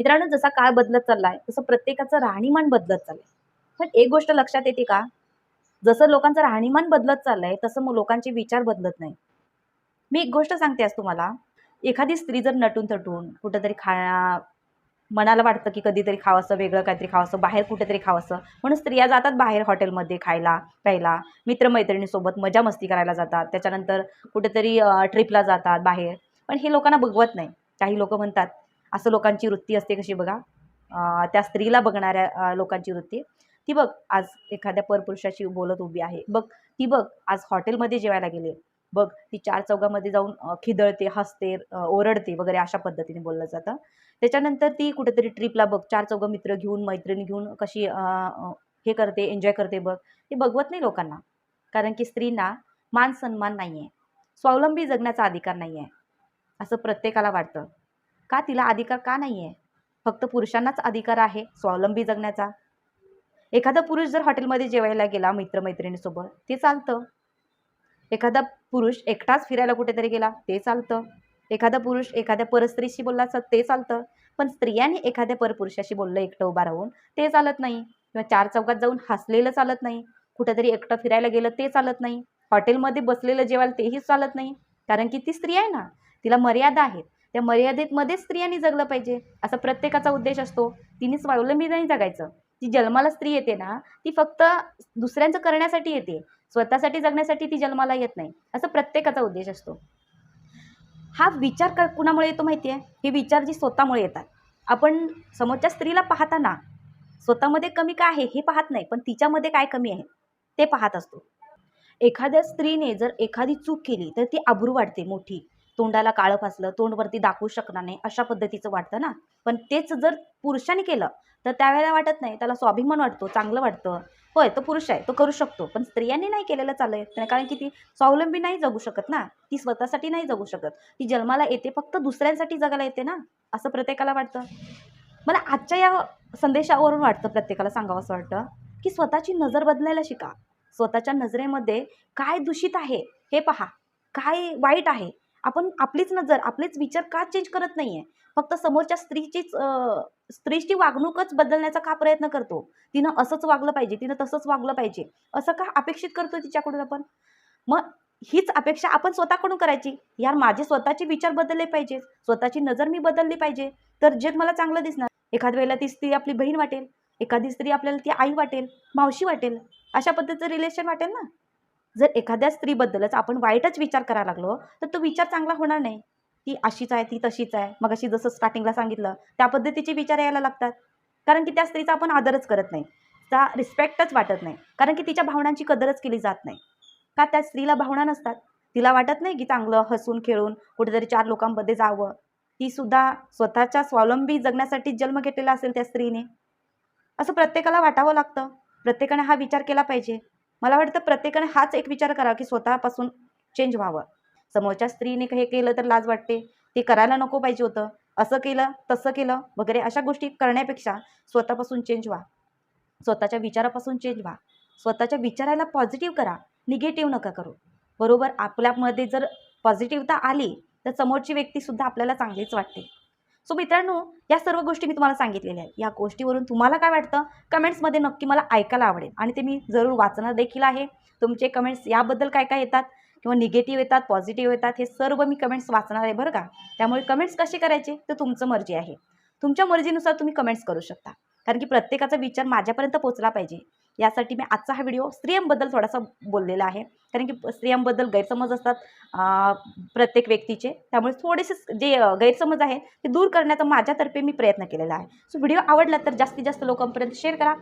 मित्रांनो जसा काळ बदलत चाललाय तसं प्रत्येकाचं राहणीमान बदलत चाललंय. पण एक गोष्ट लक्षात येते का? जसं लोकांचं राहणीमान बदलत चाललंय तसं मग लोकांचे विचार बदलत नाही मी एक गोष्ट सांगते आज तुम्हाला. एखादी स्त्री जर नटून थटून कुठंतरी खा मनाला वाटतं की कधीतरी खावंसं वेगळं काहीतरी खावंसं बाहेर कुठेतरी खावंसं म्हणून स्त्रिया जातात बाहेर हॉटेलमध्ये खायला प्यायला. मित्रमैत्रिणीसोबत मजा मस्ती करायला जातात. त्याच्यानंतर कुठेतरी ट्रिपला जातात बाहेर. पण हे लोकांना बघवत नाही. काही लोक म्हणतात असं लोकांची वृत्ती असते कशी बघा. त्या स्त्रीला बघणाऱ्या लोकांची वृत्ती. ती बघ आज एखाद्या परपुरुषाशी बोलत उभी आहे. बघ ती बघ आज हॉटेलमध्ये जेवायला गेले बघ ती चार चौघामध्ये जाऊन खिदळते हसते ओरडते वगैरे अशा पद्धतीने बोललं जातं. त्याच्यानंतर ती कुठेतरी ट्रिपला बघ चार चौघं मित्र घेऊन मैत्रिणी घेऊन कशी हे करते एन्जॉय करते बघ. ते बघवत नाही लोकांना. कारण की स्त्रींना मान सन्मान नाही आहे स्वावलंबी जगण्याचा अधिकार नाही आहे असं प्रत्येकाला वाटतं. का तिला अधिकार का नाही आहे फक्त पुरुषांनाच अधिकार आहे स्वावलंबी जगण्याचा. एखादा पुरुष जर हॉटेलमध्ये जेवायला गेला मित्रमैत्रिणीसोबत ते चालतं. एखादा पुरुष एकटाच फिरायला कुठेतरी गेला ते चालतं. एखादा पुरुष एखाद्या परस्त्रीशी बोलला असं ते चालतं. पण स्त्रियांनी एखाद्या परपुरुषाशी बोललं एकटं उभा राहून ते चालत नाही. किंवा चार चौकात जाऊन हसलेलं चालत नाही. कुठेतरी एकटं फिरायला गेलं ते चालत नाही. हॉटेलमध्ये बसलेलं जेवायला तेही चालत नाही. कारण की ती स्त्री आहे ना तिला मर्यादा आहेत. त्या मर्यादेमध्येच स्त्रियांनी जगलं पाहिजे. असा प्रत्येकाचा उद्देश असतो. तिने स्वावलंबी नाही जगायचं. ती जन्माला स्त्री येते ना ती फक्त दुसऱ्यांचं करण्यासाठी येते. स्वतःसाठी जगण्यासाठी ती जन्माला येत नाही. असा प्रत्येकाचा उद्देश असतो. हा विचार क कुणामुळे येतो माहिती आहे हे विचार जी स्वतःमुळे येतात. आपण समोरच्या स्त्रीला पाहताना स्वतःमध्ये कमी काय आहे हे पाहत नाही पण तिच्यामध्ये काय कमी आहे ते पाहत असतो. एखाद्या स्त्रीने जर एखादी चूक केली तर ती आबरू वाढते मोठी. तोंडाला काळं फासलं तोंडवरती दाखवू शकणार नाही अशा पद्धतीचं वाटतं ना? पण तेच जर पुरुषाने केलं तर त्यावेळेला वाटत नाही. त्याला स्वाभिमान वाटतो चांगलं वाटतं. होय तो पुरुष आहे तो करू शकतो. पण स्त्रियांनी नाही केलेलं चालेल त्या- कारण की ती स्वावलंबी नाही जगू शकत ना? ती स्वतःसाठी नाही जगू शकत. ती जन्माला येते फक्त दुसऱ्यांसाठी जगायला येते ना? असं प्रत्येकाला वाटतं. मला आजच्या या संदेशावरून वाटतं प्रत्येकाला सांगावं असं वाटतं की स्वतःची नजर बदलायला शिका. स्वतःच्या नजरेमध्ये काय दूषित आहे हे पहा. काय वाईट आहे आपण आपलीच नजर आपलेच विचार का चेंज करत नाही आहे फक्त समोरच्या स्त्रीचीच स्त्रीची वागणूकच बदलण्याचा का प्रयत्न करतो? तिनं असंच वागलं पाहिजे तिनं तसंच वागलं पाहिजे. असं का अपेक्षित करतो तिच्याकडून आपण? मग हीच अपेक्षा आपण स्वतःकडून करायची. यार माझे स्वतःचे विचार बदलले पाहिजे. स्वतःची नजर मी बदलली पाहिजे. तर जग मला चांगलं दिसणार. एखाद्या वेळेला ती स्त्री आपली बहीण वाटेल. एखादी स्त्री आपल्याला ती आई वाटेल मावशी वाटेल. अशा पद्धतीचं रिलेशन वाटेल ना? जर एखाद्या स्त्रीबद्दलच आपण वाईटच विचार करायला लागलो तर तो विचार चांगला होणार नाही. ती अशीच आहे ती तशीच आहे. मग अशी जसं स्टार्टिंगला सांगितलं त्या पद्धतीचे विचार यायला लागतात. कारण की त्या स्त्रीचा आपण आदरच करत नाही. त्या रिस्पेक्टच वाटत नाही. कारण की तिच्या भावनांची कदरच केली जात नाही. का त्या स्त्रीला भावना नसतात? तिला वाटत नाही की चांगलं हसून खेळून कुठेतरी चार लोकांमध्ये जावं. ती सुद्धा स्वतःच्या स्वावलंबी जगण्यासाठी जन्म घेतलेला असेल त्या स्त्रीने. असं प्रत्येकाला वाटावं लागतं. प्रत्येकाने हा विचार केला पाहिजे. मला वाटतं प्रत्येकाने हाच एक विचार करावा की स्वतःपासून चेंज व्हावं. समोरच्या स्त्रीने हे केलं तर लाज वाटते. ते करायला नको पाहिजे होतं. असं केलं तसं केलं वगैरे अशा गोष्टी करण्यापेक्षा स्वतःपासून चेंज व्हा. स्वतःच्या विचारापासून चेंज व्हा. स्वतःच्या विचाराला पॉझिटिव्ह करा. निगेटिव्ह नका करू. बरोबर? आपल्यामध्ये जर पॉझिटिव्हता आली तर समोरची व्यक्तीसुद्धा आपल्याला चांगलीच वाटते. सो मित्रांनो या सर्व गोष्टी मी तुम्हाला सांगितलेल्या आहेत. या गोष्टीवरून तुम्हाला काय वाटतं? कमेंट्समध्ये नक्की मला ऐकायला आवडेल. आणि ते मी जरूर वाचणार देखील आहे. तुमचे कमेंट्स याबद्दल काय काय येतात? किंवा निगेटिव्ह येतात पॉझिटिव्ह येतात हे सर्व मी कमेंट्स वाचणार आहे बरं का? त्यामुळे कमेंट्स कसे करायचे? ते तुमचं मर्जी आहे. तुमच्या मर्जीनुसार तुम्ही कमेंट्स करू शकता. कारण की प्रत्येकाचा विचार माझ्यापर्यंत पोचला पाहिजे. यासाठी मी आजचा हा व्हिडिओ स्त्रियांबद्दल थोडासा बोललेला आहे. कारण की स्त्रियांबद्दल गैरसमज असतात प्रत्येक व्यक्तीचे. त्यामुळे थोडेसे जे गैरसमज आहेत ते दूर करण्याचा माझ्यातर्फे मी प्रयत्न केलेला आहे. सो व्हिडिओ आवडला तर जास्तीत जास्त लोकांपर्यंत शेअर करा.